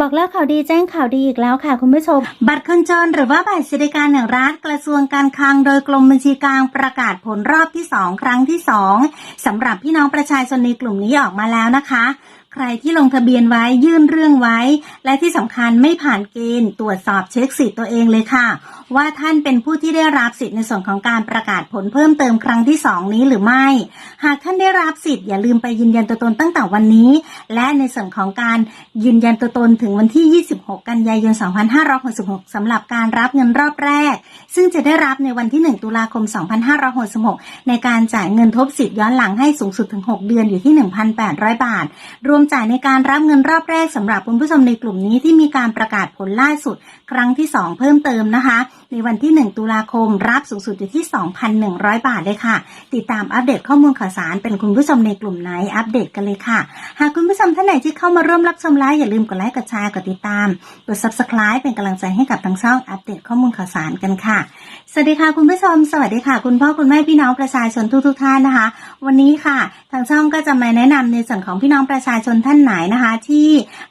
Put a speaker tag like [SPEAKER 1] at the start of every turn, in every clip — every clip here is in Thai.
[SPEAKER 1] บอกแล้วข่าวดีแจ้งข่าวดีอีกแล้วค่ะคุณผู้ชม บัตรคนจนหรือว่าบัตรสวัสดิการแห่งรัฐกระทรวงการคลังโดยกรมบัญชีกลางประกาศผลรอบที่ 2 ครั้งที่ 2สำหรับพี่น้องประชาชนในกลุ่มนี้ออกมาแล้วนะคะ รที่ลงทะเบียนไว้ยื่นเรื่องไว้ และที่สำคัญไม่ผ่านเกณฑ์ตรวจสอบเช็คสิทธิ์ตัวเองเลยค่ะ ว่าท่านเป็นผู้ที่ได้รับสิทธิ์ในส่วนของการประกาศผลเพิ่มเติมครั้งที่ 2 นี้หรือไม่ หากท่านได้รับสิทธิ์อย่าลืมไปยืนยันตัวตนตั้งแต่วันนี้ และในส่วนของการยืนยันตัวตนถึงวันที่ 26 กันยายน 2566สำหรับการรับเงินรอบแรก ซึ่งจะได้รับในวันที่ 1 ตุลาคม 2566 ในการจ่ายเงินทบสิทธิ์ย้อนหลังให้สูงสุดถึง 6 เดือนอยู่ที่ 1,800 บาทรวมจ่ายในการรับเงินรอบแรกสำหรับคุณผู้ชมในกลุ่มนี้ที่มีการประกาศผลล่าสุด ครั้งที่ 2 เพิ่มเติมนะคะ ในวันที่ 1 ตุลาคมรับสูงสุดอยู่ที่ 2,100 บาทเลยค่ะ ติดตามอัปเดตข้อมูลข่าวสารเป็นคุณผู้ชมในกลุ่มไหนอัปเดตกันเลยค่ะ หากคุณผู้ชมท่านไหนที่เข้ามาร่วมรับชมไลฟ์อย่าลืมกดไลค์กดแชร์กดติดตามกด subscribe เป็นกำลังใจให้กับทางช่องอัปเดตข้อมูลข่าวสารกันค่ะ สวัสดีค่ะคุณผู้ชม สวัสดีค่ะ คุณพ่อคุณแม่พี่น้องประชาชนทุกๆท่านนะคะ วันนี้ค่ะทางช่องก็จะมาแนะนำในส่วนของพี่น้องประชาชนท่านไหนนะคะ ที่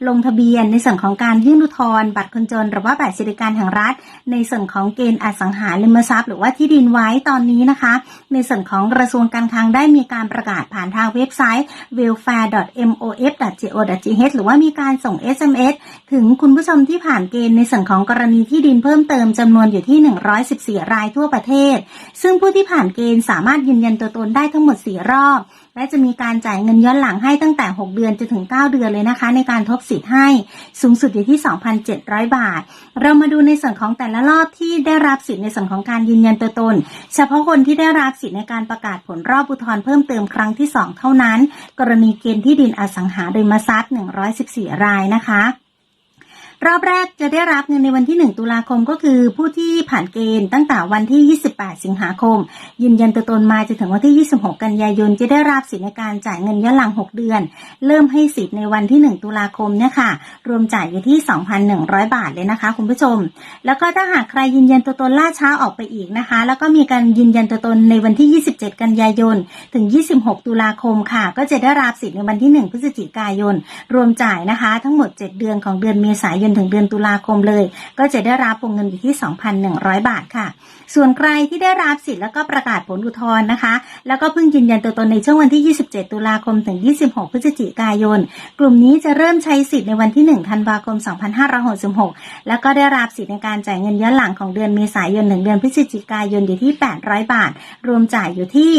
[SPEAKER 1] ลงทะเบียนในส่วนของการยื่นอุทธรณ์บัตรคนจน หรือว่าบัตรสวัสดิการแห่งรัฐ ในส่วนของเกณฑ์อสังหาริมทรัพย์ หรือว่าที่ดินไว้ตอนนี้นะคะ ในส่วนของกระทรวงการคลังได้มีการประกาศผ่านทางเว็บไซต์ welfare.mof.go.th หรือว่ามีการส่ง SMS ถึงคุณผู้ชมที่ผ่านเกณฑ์ในส่วนของกรณีที่ดินเพิ่มเติมจำนวนอยู่ที่ 114รายทั่วประเทศ ซึ่งผู้ที่ผ่านเกณฑ์สามารถยืนยันตัวตนได้ทั้งหมด 4 รอบ และจะมีการจ่ายเงินย้อนหลังให้ตั้งแต่ 6 เดือนจนถึง 9 เดือนเลยนะคะ ในการทบสิทธิ์ให้สูงสุดอยู่ที่ 2,700 บาท เรามาดูในส่วนของแต่ละรอบที่ได้รับสิทธิ์ในส่วนของการยืนยันตัวตน เฉพาะคนที่ได้รับสิทธิ์ในการประกาศผลรอบอุทธรณ์เพิ่มเติมครั้งที่ 2 เท่านั้น กรณีเกณฑ์ที่ดินอสังหาริมทรัพย์114 รายนะคะ รอบแรกจะได้รับเงินในวันที่ 1 ตุลาคมก็คือผู้ที่ผ่านเกณฑ์ตั้งแต่วันที่ 28 สิงหาคม ยืนยันตัวตนมาจนถึงวันที่ 26 กันยายนจะได้รับสิทธิในการจ่ายเงินย้อนหลัง 6 เดือน เริ่มให้สิทธิ์ในวันที่ 1 ตุลาคมเนี่ยค่ะรวมจ่ายอยู่ที่ 2,100 บาทเลยนะคะ คุณผู้ชม แล้วก็ถ้าหากใครยืนยันตัวตนล่าช้าออกไปอีกนะคะ แล้วก็มีการยืนยันตัวตนในวันที่ 27 กันยายนถึง 26 ตุลาคมค่ะ ก็จะได้รับสิทธิ์ในวันที่ 1 พฤศจิกายน รวมจ่ายนะคะ ทั้งหมด 7 เดือนของเดือนเมษายนถึงเดือนตุลาคมเลย ก็จะได้รับวงเงินอยู่ที่ 2,100 บาทค่ะ ส่วนใครที่ได้รับสิทธิ์แล้วก็ประกาศผลอุทธรณ์นะคะ แล้วก็เพิ่งยืนยันตัวตนในช่วงวันที่ 27 ตุลาคมถึง 26 พฤศจิกายน กลุ่มนี้จะเริ่มใช้สิทธิ์ในวันที่ 1 ธันวาคม 2566 แล้วก็ได้รับสิทธิ์ในการจ่ายเงินย้อนหลังของเดือนเมษายนถึงเดือนพฤศจิกายนอยู่ที่ 800 บาท รวมจ่ายอยู่ที่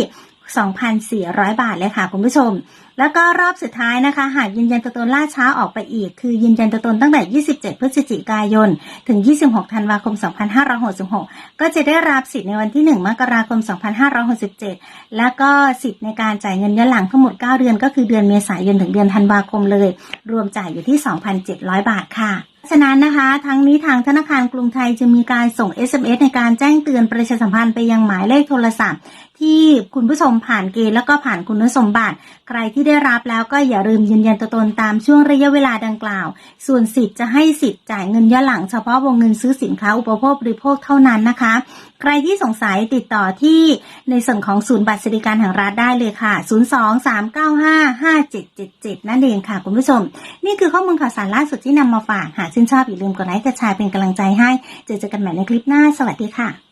[SPEAKER 1] 2,400 บาทเลยค่ะคุณผู้ชม แล้วก็รอบสุดท้ายนะคะ หากยืนยันตัวตนล่าช้าออกไปอีก คือยืนยันตัวตนตั้งแต่ 27 พฤศจิกายน ถึง 26 ธันวาคม 2566 ก็จะได้รับสิทธิ์ในวันที่ 1 มกราคม 2567 แล้วก็สิทธิ์ในการจ่ายเงินย้อนหลังทั้งหมด 9 เดือน ก็คือเดือนเมษายนถึงเดือนธันวาคมเลย รวมจ่ายอยู่ที่ 2,700 บาทค่ะ ฉะนั้นนะคะ ทั้งนี้ทางธนาคารกรุงไทยจะมีการส่ง SMS ในการแจ้งเตือนประชาสัมพันธ์ไปยังหมายเลขโทรศัพท์ ที่คุณผู้ชมผ่านเกณฑ์แล้วก็ผ่านคุณสมบัติ ใครที่ได้รับแล้วก็อย่าลืมยืนยันตัวตนตามช่วงระยะเวลาดังกล่าว ส่วนสิทธิ์จะให้สิทธิ์จ่ายเงินย้อนหลังเฉพาะวงเงินซื้อสินค้าอุปโภคบริโภคเท่านั้นนะคะ ใครที่สงสัยติดต่อที่ในส่วนของศูนย์บัตรสวัสดิการแห่งรัฐได้เลยค่ะ 023955777 นั่นเองค่ะ คุณผู้ชม นี่คือข้อมูลข่าวสารล่าสุดที่นำมาฝากหากชื่นชอบอย่าลืมกดไลค์กดแชร์เป็นกำลังใจให้ เจอเจอกันใหม่ในคลิปหน้า สวัสดีค่ะ